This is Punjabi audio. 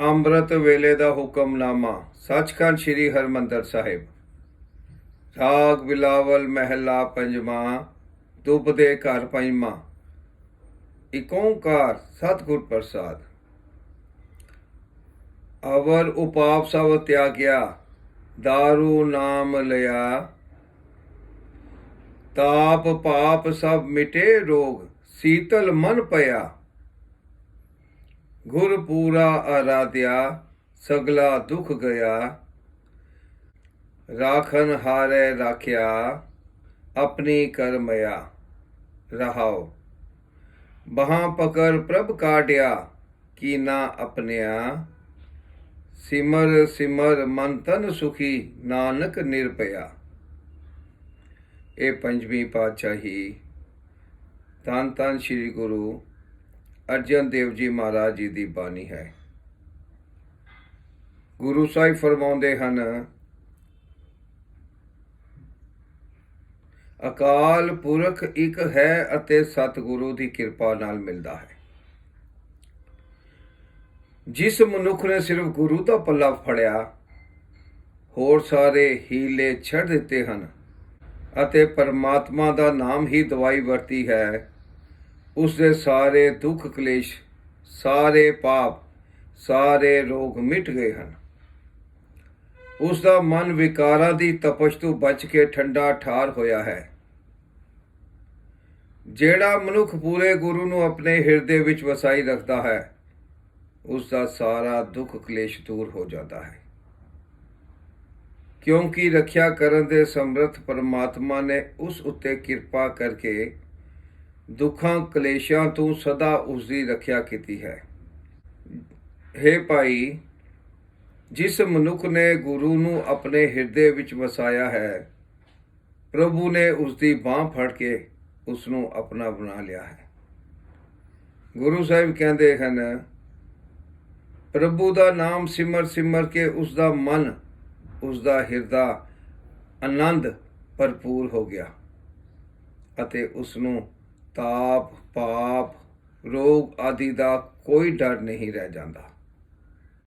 ਅੰਮ੍ਰਿਤ ਵੇਲੇ ਦਾ ਹੁਕਮਨਾਮਾ, ਸੱਚਖੰਡ ਸ੍ਰੀ ਹਰਮੰਦਰ ਸਾਹਿਬ। ਰਾਗ ਬਿਲਾਵਲ ਮਹਿਲਾ ਪੰਜਵਾਂ, ਦੁੱਬ ਦੇ ਘਰ ਪੰਜਵਾਂ। ਇਕ ਓੰਕਾਰ ਸਤਿਗੁਰ ਪ੍ਰਸਾਦ। ਅਵਰ ਉਪਾਪ ਸਭ ਤਿਆਗਿਆ दारू ਨਾਮ ਲਿਆ। ਤਾਪ ਪਾਪ ਸਭ ਮਿਟੇ ਰੋਗ, ਸੀਤਲ ਮਨ ਪਿਆ। ਗੁਰ ਪੂਰਾ ਆਰਾਧਿਆ, ਸਗਲਾ ਦੁਖ ਗਿਆ। ਰਾਖਨ ਹਾਰੇ ਰਾਖਿਆ, ਆਪਣੀ ਕਰਮਿਆ ਰਹਾਓ ਬਹਾਂ ਪਕੜ ਪ੍ਰਭ ਕਾਟਿਆ ਕੀਨਾ ਆਪਣਿਆ ਸਿਮਰ ਸਿਮਰ ਮਨ ਤਨ ਸੁਖੀ, ਨਾਨਕ ਨਿਰਪਿਆ ਇਹ ਪੰਜਵੀਂ ਪਾਤਸ਼ਾਹੀ। ਧੰਨ ਧੰਨ ਸ੍ਰੀ ਗੁਰੂ ਅਰਜਨ ਦੇਵ ਜੀ ਮਹਾਰਾਜ ਜੀ ਦੀ ਬਾਣੀ ਹੈ। ਗੁਰੂ ਸਾਹਿਬ ਫਰਮਾਉਂਦੇ ਹਨ, ਅਕਾਲ ਪੁਰਖ ਇੱਕ ਹੈ ਅਤੇ ਸਤਿਗੁਰੂ ਦੀ ਕਿਰਪਾ ਨਾਲ ਮਿਲਦਾ ਹੈ। ਜਿਸ ਮਨੁੱਖ ਨੇ ਸਿਰਫ ਗੁਰੂ ਦਾ ਪੱਲਾ ਫੜਿਆ, ਹੋਰ ਸਾਰੇ ਹੀਲੇ ਛੱਡ ਦਿੱਤੇ ਹਨ ਅਤੇ ਪਰਮਾਤਮਾ ਦਾ ਨਾਮ ਹੀ ਦਵਾਈ ਵਰਤੀ ਹੈ। ਉਸ ਦੇ ਸਾਰੇ ਦੁੱਖ ਕਲੇਸ਼, ਸਾਰੇ ਪਾਪ, ਸਾਰੇ ਰੋਗ ਮਿਟ ਗਏ ਹਨ। ਉਸ ਦਾ ਮਨ ਵਿਕਾਰਾਂ ਦੀ ਤਪਸ਼ ਤੋਂ ਬਚ ਕੇ ਠੰਡਾ ਠਾਰ ਹੋਇਆ ਹੈ। ਜਿਹੜਾ ਮਨੁੱਖ ਪੂਰੇ ਗੁਰੂ ਨੂੰ ਆਪਣੇ ਹਿਰਦੇ ਵਿੱਚ ਵਸਾਈ ਰੱਖਦਾ ਹੈ ਉਸ ਦਾ ਸਾਰਾ ਦੁੱਖ ਕਲੇਸ਼ ਦੂਰ ਹੋ ਜਾਂਦਾ ਹੈ। ਕਿਉਂਕਿ ਰੱਖਿਆ ਕਰਨ ਦੇ ਸਮਰੱਥ ਪਰਮਾਤਮਾ ਨੇ ਉਸ ਉੱਤੇ ਕਿਰਪਾ ਕਰਕੇ ਦੁੱਖਾਂ ਕਲੇਸ਼ਾਂ ਤੋਂ ਸਦਾ ਉਸ ਦੀ ਰੱਖਿਆ ਕੀਤੀ ਹੈ। हे ਭਾਈ, ਜਿਸ ਮਨੁੱਖ ਨੇ ਗੁਰੂ ਨੂੰ ਆਪਣੇ ਹਿਰਦੇ ਵਿੱਚ ਵਸਾਇਆ ਹੈ, ਪ੍ਰਭੂ ਨੇ ਉਸ ਦੀ ਬਾਹ ਫੜ ਕੇ ਉਸ ਨੂੰ ਆਪਣਾ ਬਣਾ ਲਿਆ ਹੈ। ਗੁਰੂ ਸਾਹਿਬ ਕਹਿੰਦੇ ਹਨ, ਪ੍ਰਭੂ ਦਾ ਨਾਮ ਸਿਮਰ ਸਿਮਰ ਕੇ ਉਸ ਦਾ ਮਨ ਉਸ ਦਾ ਹਿਰਦਾ ਆਨੰਦ ਭਰਪੂਰ ਹੋ ਗਿਆ ਅਤੇ ਉਸ ਨੂੰ ਤਾਪ ਪਾਪ ਰੋਗ ਆਦਿ ਦਾ ਕੋਈ ਡਰ ਨਹੀਂ ਰਹਿ ਜਾਂਦਾ।